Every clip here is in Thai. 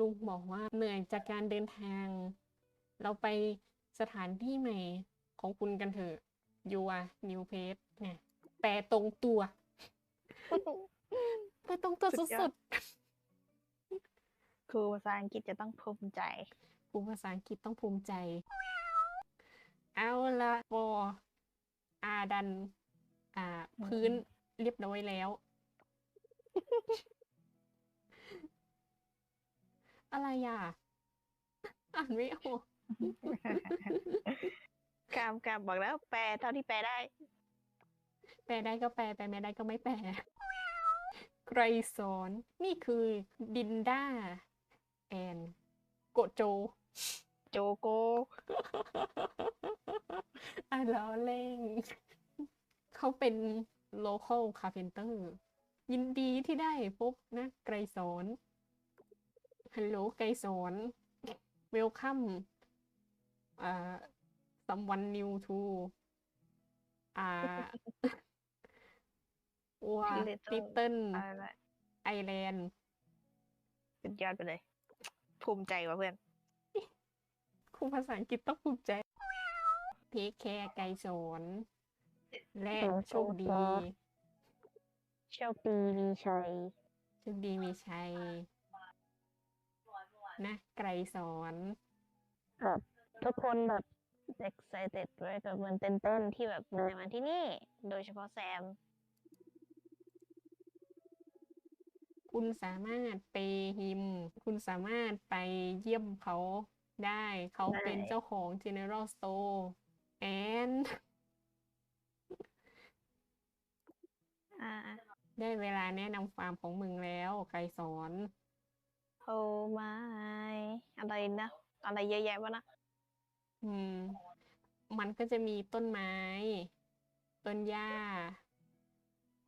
ลุงบอกว่าเหนื่อยจากการเดินทาง เราไปสถานที่ใหม่ของคุณกันเถอะยูอะนิวเพสเนี่ยแปลตรงตัวแปลตรงตัวสุดยอสุดดครูภาษาอังกฤษจะต้องภูมิใจๆภูมิภาษาอังกฤษต้องภูมิใจ เอาละปออาดัน อ่า พื้นเรียบร้อยแล้ว อะไรอะ อ่านไม่ออกกามกามบอกแล้ว แปลเท่าที่แปลได้ แปลได้ก็แปลแปลไม่ได้ก็ไม่แปลไกรสอนนี่คือดินด้า แอน โกโจ โจโกอะล้อเล่งเขาเป็น local carpenter ยินดีที่ได้พบนะ ไกรสอน ฮัลโหลไกรสอน welcome อ่า someone new to อ่าว่า Little ลิตเติ้ลอะไรนะไอแลนด์สุดยอดไปเลย ภูมิใจว่ะเพื่อนครูภาษาอังกฤษต้องภูมิใจเทคแคร์ไกรสอนและโอ้โหโชคดี โชคดีมีชัยโชคดีมีชัย นะไกรสอนแบบทุกคนแบบ excited ไว้กับมันเต้นต้นที่แบบนายมาที่นี่ โดยเฉพาะแซม คุณสามารถไปฮิม คุณสามารถไปเยี่ยมเขาได้ เขาได้ เป็นเจ้าของ General Store and อ่า ได้เวลาแนะนำฟาร์มของมึงแล้วไกรสอน โอ้ไม่อะไรนะอะไรเยอะแยะวะนะอืม มันก็จะมีต้นไม้ ต้นหญ้า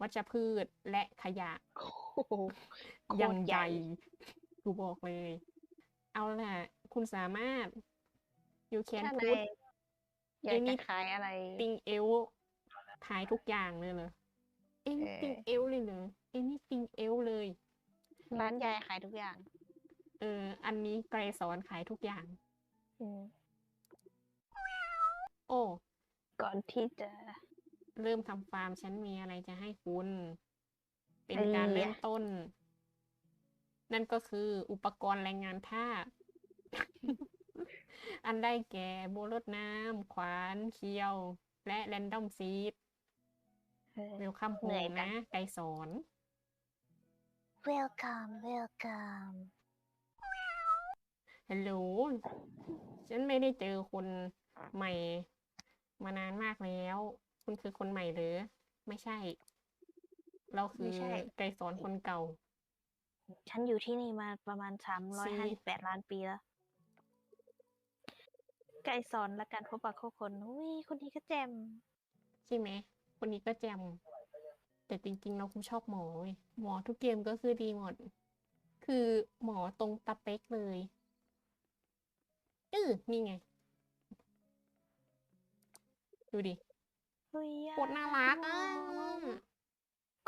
วัชพืชและขยะโอ้โหโคอย่างตรใหญ่กูบอกเลย เอาล่ะ คุณสามารถ you can ถ้า put นายอยาก any จะขายอะไร anything else ขายทุกอย่างเลยเหรอ anything else เลยเหรอ anything else เลย ร้านยายขายทุกอย่าง เออ อันนี้ไกรสอนขายทุกอย่าง อืมโอ้ ก่อนที่จะเริ่มทำฟาร์มฉันมีอะไรจะให้คุณ เป็นไอเดียการเริ่มต้น นั่นก็คืออุปกรณ์แรงงานทาสอันได้แก่โบวรดน้ำขวานเคียว และแรนดอมซีดเออเวลคัมโฮเหนื่อยมจังนะ ไกรสอน welcome welcome ฮัลโหล ฉันไม่ได้เจอคนใหม่มานานมากแล้ว คุณคือคนใหม่หรือ ไม่ใช่ เราคืไม่อใช่ ไกรสอนคนเก่า ฉันอยู่ที่นี่มาประมาณสามร้อยห้าสิบแปดล้านปีแล้วไก่สอนและการพบปะคู่คนอุ้ยคนนี้ก็แจมใช่ไหม คนนี้ก็แจม แต่จริง ๆ เราคุณชอบหมอเว้ยหมอทุกเกมก็คือดีหมด คือหมอตรงตะเป๊กเลย เออนี่ไง ดูดิเฮ้โคตรน่ารักอะ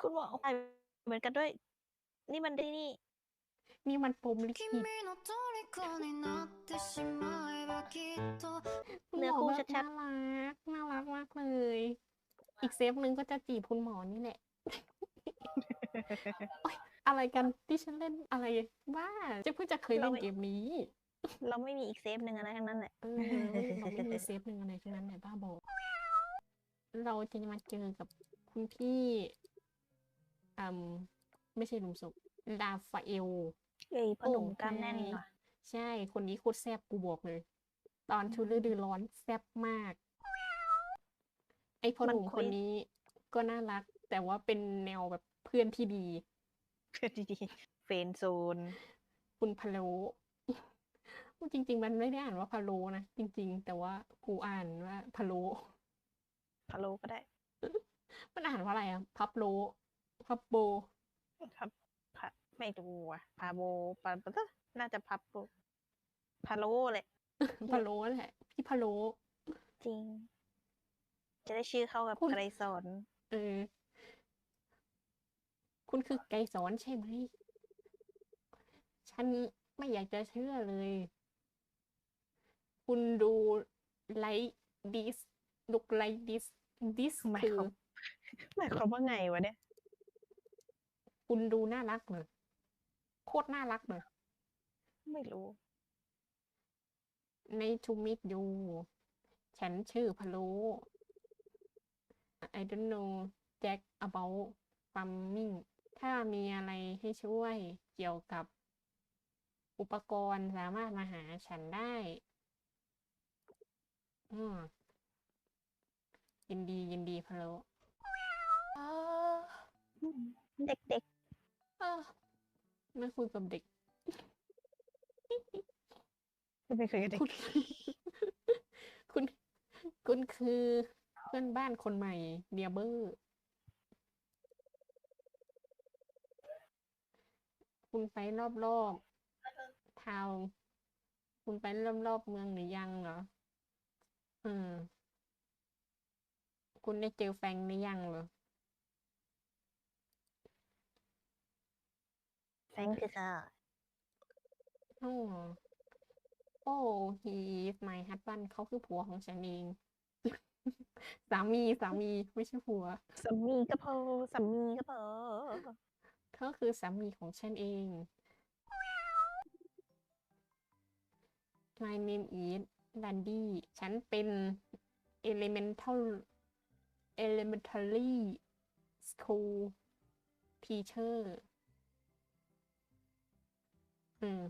คุณหมอใส่เหมือนกันด้วย นี่มันได้นี่ นี่มันปมลิขิตเนื้อคู่ชัดๆน่ารักน่ารักมากเลย อีกเซฟหนึ่งก็จะจีบคุณหมอนี่แหละอะไรกันที่ฉันเล่นอะไรบ้าจะเพิ่งจะเคยเล่นเกมนี้ เราไม่มีอีกเซฟหนึ่งอะไรทั้งนั้นแหละเออเราไม่มีเซฟหนึ่งอะไรทั้งนั้นแหละบ้าบอเราจะมาเจอกับคุณพี่อืมไม่ใช่หลุมศพลาฟาเอลเอ้ยพอหนุ่มโอ้กล้ามแน่นใช่ว่ะใช่ คนนี้โคตรแซ่บกูบอกเลย ตอนชุดฤดูร้อนแซ่บมาก ไอพ่อหนุ่มคนนี้ก็น่ารัก แต่ว่าเป็นแนวแบบเพื่อนที่ดี เพื่อนดีๆเฟรนด์โซน คุณพะโล จริง ๆ มันไม่ได้อ่านว่าพะโลนะจริง ๆ แต่ว่ากูอ่านว่าพะโลพะโลก็ได้ มันอ่านว่าอะไรอะพับโลพับโบครับพะไม่ดูอะพาโบปาปะน่าจะพับโบพะโลเลยพะโลแหละ พี่พะโลจริง จะได้ชื่อเข้ากับคุณไกรสอนเออ คุณคือไกรสอนใช่ไหม ฉันไม่อยากจะเชื่อเลย คุณดูไลท์ดิสลุกไลท์ดิสดิสหมายคือความหมายความว่าไงวะเนี่ย คุณดูน่ารักเลยโคตรน่ารักเลยไม่รู้ ในทูมิดยูฉันชื่อพะโล I don't know Jack about farming ถ้ามีอะไรให้ช่วยเกี่ยวกับอุปกรณ์สามารถมาหาฉันได้ อืมยินดียินดีพะโลอ่าเด็กอ่าไม่คุยกับเด็ก ๆไม่เคยกับเด็กคุณ คุณ คุณคือเพื่อนบ้านคนใหม่เนียเบอร์ คุณไปรอบๆทาวน์คุณไปรอบๆเมืองหรือยังเหรอเออคุณได้เจอแฟงหรือยังเหรอแฟงคือค่ะโอ้โอ้ he is my husband เขาคือผัวของฉันเอง สามีสามีไม่ใช่ผัว สามีก็พอสามีก็พอเขาคือสามีของฉันเอง My name is Randy ฉันเป็น elemental elementary school teacher อืม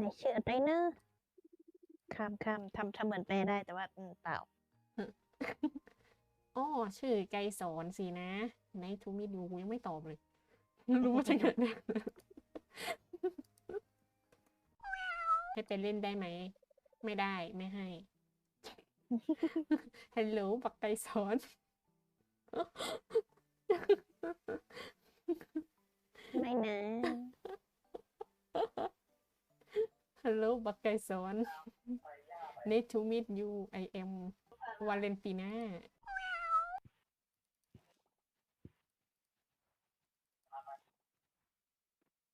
ในชื่ออะไรนะคำคำทำทำเหมือนแปลได้แต่ว่าอืมเปล่าอ๋อชื่อไกรสอนสินะในทูมิดูยังไม่ตอบเลย รู้ว่าจะเกิดเนี่ยให้ไปเล่นได้ไหม ไม่ได้ไม่ให้ ฮัลโหลปักไกรสอนไม่นะฮัลโหลปักไกรสอน Need to meet you I am Valentina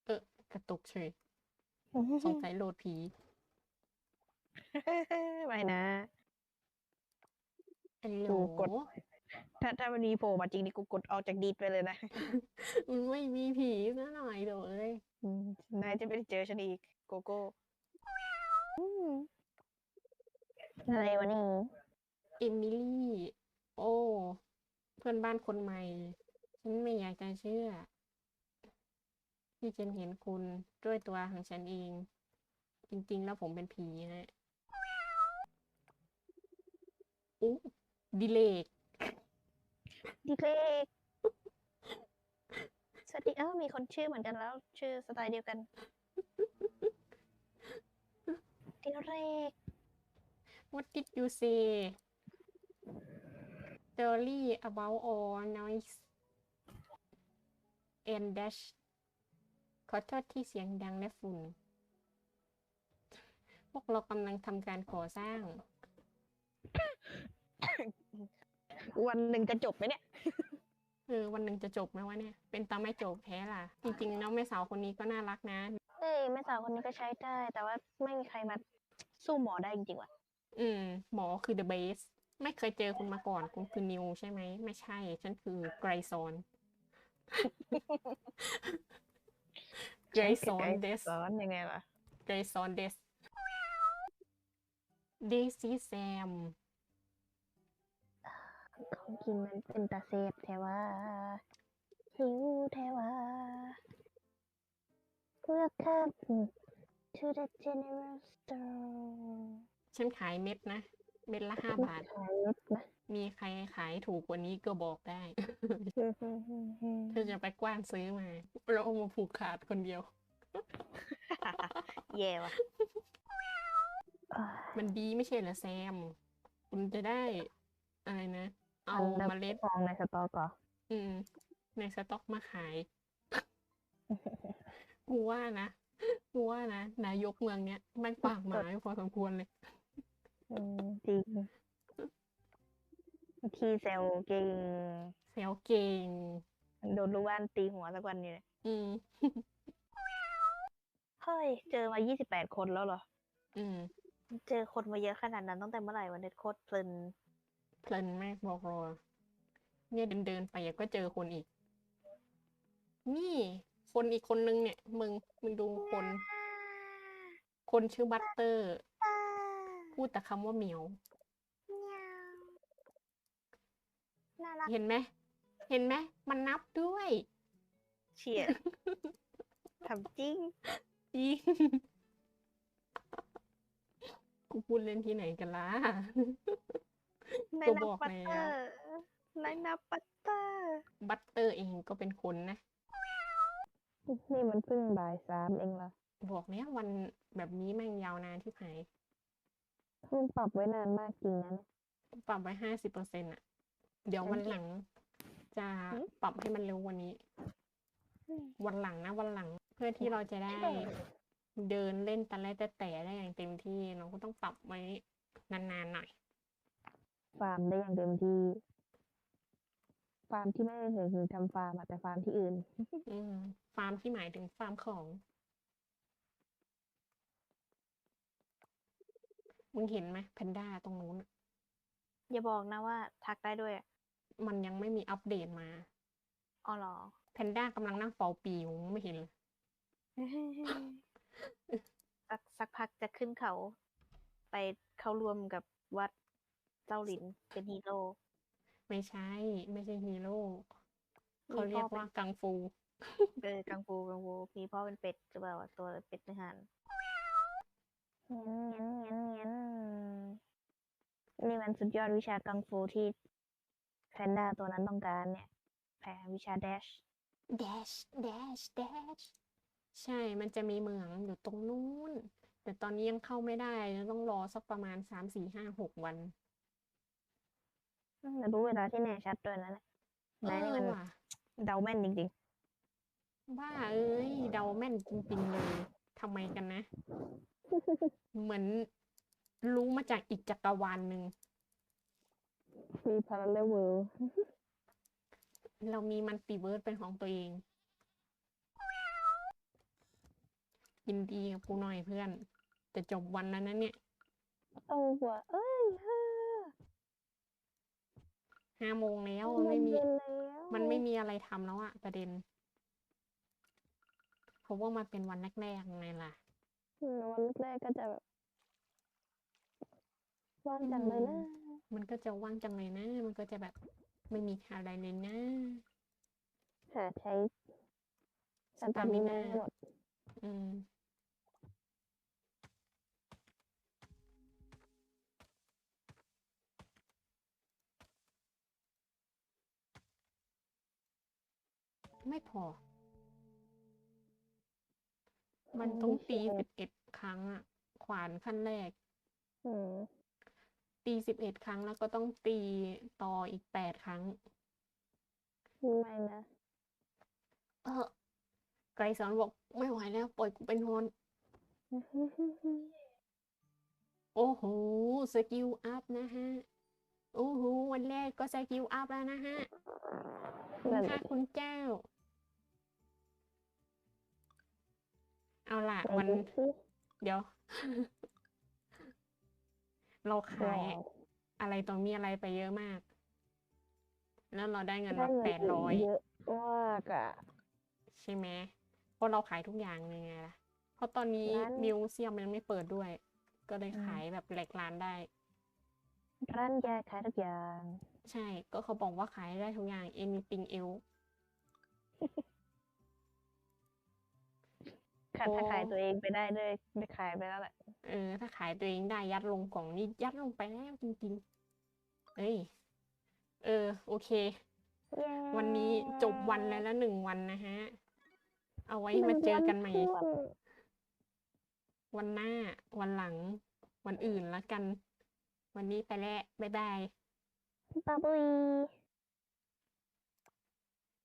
เออกระตุกเฉยสงสัยโหลดผี ไม่นะฮัลโหลกูกด ถ้าถ้ามันมีโผล่มาจริงนี่กูกดออกจากดีดไปเลยนะมันไม่มีผีซะหน่อยเดี๋ยวเอ้ยอืมนายจะไม่ได้เจอฉันอีก โกโก้อืมอะไรวะนี่เอมิลี่ โอ้ เพื่อนบ้านคนใหม่ ฉันไม่อยากจะเชื่อ ที่ฉันเห็นคุณด้วยตัวของฉันเอง จริง ๆ แล้วผมเป็นผีฮะ อุ๊ดิเลกดิเลกสวัสดีเอ้ามีคนชื่อเหมือนกันแล้ว ชื่อสไตล์เดียวกันดิเลก What did you say Story about all noise and dash ขอโทษที่เสียงดังและฝุ่น พวกเรากำลังทำการก่อสร้าง วันหนึ่งจะจบไหมเนี่ยเออวันหนึ่งจะจบไหมวะเนี่ย เป็นตาไม่จบแท้ล่ะ จริงๆแล้วแม่สาวคนนี้ก็น่ารักนะ เอ้ยแม่สาวคนนี้ก็ใช้ได้ แต่ว่าไม่มีใครมาสู้หมอได้จริงๆว่ะ อืม หมอคือ the best ไม่เคยเจอคุณมาก่อนคุณคือนิวใช่ไหม ไม่ใช่ ฉันคือไกรซอนไกรซอนเดสสอนยังไงล่ะไกรซอนเดสเดซี่แซม ของกินมันเป็นตาเซฟแทว่าหิวแทว่า Welcome to the general store ฉันขายเม็ดนะ เม็ดละห้าบาท ขายเม็ดนะมีใครขายถูกกว่านี้ก็บอกได้ เธอจะไปกว้านซื้อมา เราเอามาผูกขาดคนเดียวแย่ว่ะอ่ามันดีไม่ใช่เหรอแซม คุณจะได้อะไรนะ เอานเมล็ดฟองในสตอก่อนอืม ในสต็อกมาขาย กูว่านะ กูว่านะ นายกเมืองเนี้ยแม่งปากหมาอยู่พอสมควรเลยอืมจริงทีเซลเก่งเซลเก่งโดนลูกบ้านตีหัวสักวันอยู่เนี่ยอืมเฮ้ย เจอมายี่สิบแปดคนแล้วเหรอ อืม เจอคนมาเยอะขนาดนั้นตั้งแต่เมื่อไหร่วันเด็ดโคตรเพลิน เพลินมากบอกรอเนี่ยเดินเดินๆไปก็เจอคนอีก นี่คนอีกคนนึงเนี่ย มึงมึงดูคน คนชื่อบัตเตอร์ พูดแต่คำว่าเหมียวน่ารักเห็นไหมเห็นไหมมันนับด้วย เฉียดทำจริงอีกูพูดเล่นที่ไหนกันล่ะ ในก็นับอกปัตแล้วเตอร์ในนับปัตเตอร์บัตเตอร์เองก็เป็นคนนะ นี่มันเพิ่งบ่ายสามเองเหรอบอกเนี้ยวันแบบนี้แม่งยาวนานที่หายเพิ่งปรับไว้นานมากจริงนะเนี่ยปรับไว้ห้าสิบเปอร์เซ็นต์อะ เดี๋ยววันหลัง จะหืม ปรับให้มันเร็วกวันนี้อืมวันหลังนะ วันหลังเพื่อที่เราจะได้ เดินเล่นตะแลแต่แต่ได้อย่างเต็มที่เราก็ต้องปรับไว้นานๆหน่อย ฟาร์มได้อย่างเต็มที่ ฟาร์มที่ไม่ได้ถึงถึงทำฟาร์มอะแต่ฟาร์มที่อื่น อืมฟาร์มที่หมายถึงฟาร์มของ มึงเห็นไหมแพนด้าตรงนู้นอะอย่าบอกนะว่าทักได้ด้วยอะมันยังไม่มีอัปเดตมาอ๋อเหรอ แพนด้ากำลังนั่งเฝ้าปีอยู่ไม่เห็นเลย สักสักพักจะขึ้นเขา ไปเข้ารวมกับวัด เจ้าหลินเป็นฮีโร่ไม่ใช่ ไม่ใช่ฮีโร่มีเขาเรียกพ่อเป็นว่ากังฟูเออกังฟูกังฟูมีพ่อเป็นเป็ดหรือเปล่าตัวเป็ดในหันงั้นงั้นงั้นงั้นนี่มันสุดยอดวิชากังฟูที่แพนด้าตัวนั้นต้องการเนี่ย แพ้วิชาแดช dash dash dash ใช่ มันจะมีเหมืองอยู่ตรงนู้น แต่ตอนนี้ยังเข้าไม่ได้ ต้องรอสักประมาณสามสี่ห้าหกวัน แต่รู้เวลาที่แน่ชัดด้วยนะเนี่ยเอนายนี่อมันว่ะเดาแม่นจริงบ้าเอ้ยเดาแม่นจริงๆเลยทำไมกันนะ เหมือนรู้มาจากอีกจักรวาลหนึ่ง ๆมีพาราเลเวิลด์เรามีมัลติเวิร์สเป็นของตัวเอง ยินดีกับกูหน่อยเพื่อน จะจบวันแล้วนะเนี่ยเอาว่ะเอ้ยเฮ้อ ห้าโมงแล้วมันไม่มีเย็นแล้วมันไม่มีอะไรทำแล้วอะประเด็นเพราะว่ามันเป็นวันแรกๆไงล่ะอืมวันแรกๆก็จะแบบว่างจังเลยนะ มันก็จะว่างจังเลยนะ มันก็จะแบบไม่มีอะไรเลยนะ หาใช้สตามิน่าให้หมดอืม ไม่พอ มันต้องตีสิบเอ็ดครั้งอะขวานขั้นแรกอืมตีสิบเอ็ดครั้งแล้วก็ต้องตีต่ออีกแปดครั้งไม่นะ เออไกรสอนบอกไม่ไหวแล้ว ปล่อยกูไปนอนโอ้โห สกิลอัพนะฮะ โอ้โห วันแรกก็สกิลอัพแล้วนะฮะคุณนั่นค่ะน่ะคุณเจ้า เอาล่ะไหนวันดูสิเดี๋ยว เราขายว้าวอะไรต่อมีอะไรไปเยอะมาก แล้วเราได้เงินได้มาเงินแปดร้อยเยอะมากอะใช่ไหมเพราะเราขายทุกอย่างเลยไงล่ะ เพราะตอนนี้ร้านมิวเซียมมันยังไม่เปิดด้วย ก็เลยอืมขายแบบแหลกร้านได้ ร้านยาขายทุกอย่าง ใช่ ก็เขาบอกว่าขายได้ทุกอย่าง anything else ค่ะโอ้ถ้าขายตัวเองไปได้ด้วยได้ขายไปแล้วแหละเออ ถ้าขายตัวเองได้ยัดลงกล่องนี่ยัดลงไปแล้วจริงๆเอ้ยเออ โอเค วันนี้จบวันแล้วละหนึ่งวันนะฮะ เอาไว้มาเจอกันใหม่งวัท้วนวันหน้า วันหลัง วันอื่นละกัน วันนี้ไปแล้วบ๊ายบายบ๊ายบาย